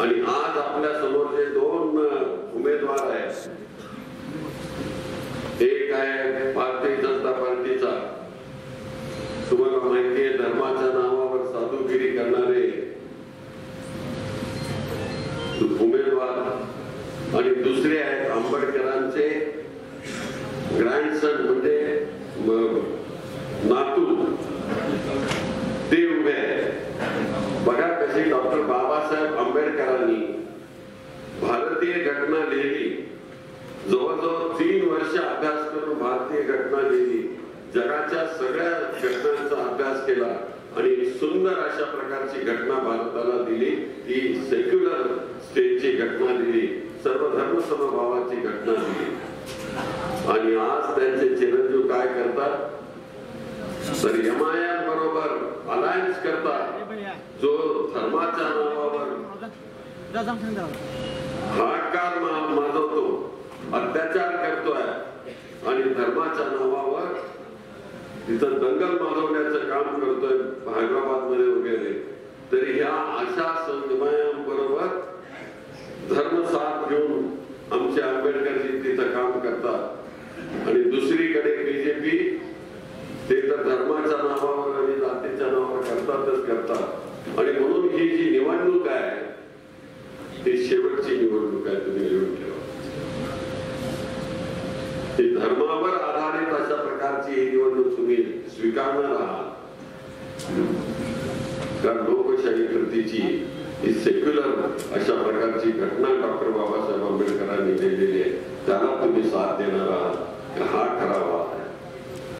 आणि आज आपल्यासमोर जे दोन उमेदवार आहेत एक आहे भारतीय जनता पार्टीचा. तुम्हाला माहिती आहे धर्माच्या नावावर साधूगिरी करणारे उमेदवार आणि दुसरे आहेत आंबेडकरांचे ग्रँडसन म्हणजे नातू. ते उभे आहेत. बघा कसे डॉक्टर बाबासाहेब आंबेडकरांनी भारतीय घटना लिहिली. जवळजवळ तीन वर्ष अभ्यास करून भारतीय घटना लिहिली. जगाच्या सगळ्या घटनांचा अभ्यास केला आणि सुंदर अशा प्रकारची घटना भारताला दिली. ती सेक्युलर स्टेटची घटना दिली सर्व धर्म समभावाची घटना दिली आणि आज त्यांचे चिरंजीव काय करतात? तर एमआयएम बरोबर अलायन्स करतात. जो धर्माच्या नावावर हाकार माजवतो अत्याचार करतोय आणि धर्माच्या नावावर तिथं दंगल माजवण्याचं काम करतोय हैदराबादमध्ये वगैरे. तरी ह्या अशा संघमयां बरोबर धर्म साथ घेऊन आमचे आंबेडकरजी तिथं काम करतात. आणि दुसरीकडे बीजेपी ते तर धर्माच्या नावावर आणि जातीच्या नावावर करतातच करतात. आणि म्हणून ही जी निवडणूक आहे ती शेवटची निवडणूक आहे तुम्ही लिहून ठेवा ते धर्मावर आधारित अशा प्रकारची ही निवडणूक तुम्ही स्वीकारणार आहात. कारण लोकशाही कृतीची ही सेक्युलर अशा प्रकारची घटना डॉक्टर बाबासाहेब आंबेडकरांनी लिहिलेली आहे. त्याला तुम्ही साथ देणार आहात. हा ठराव आहे.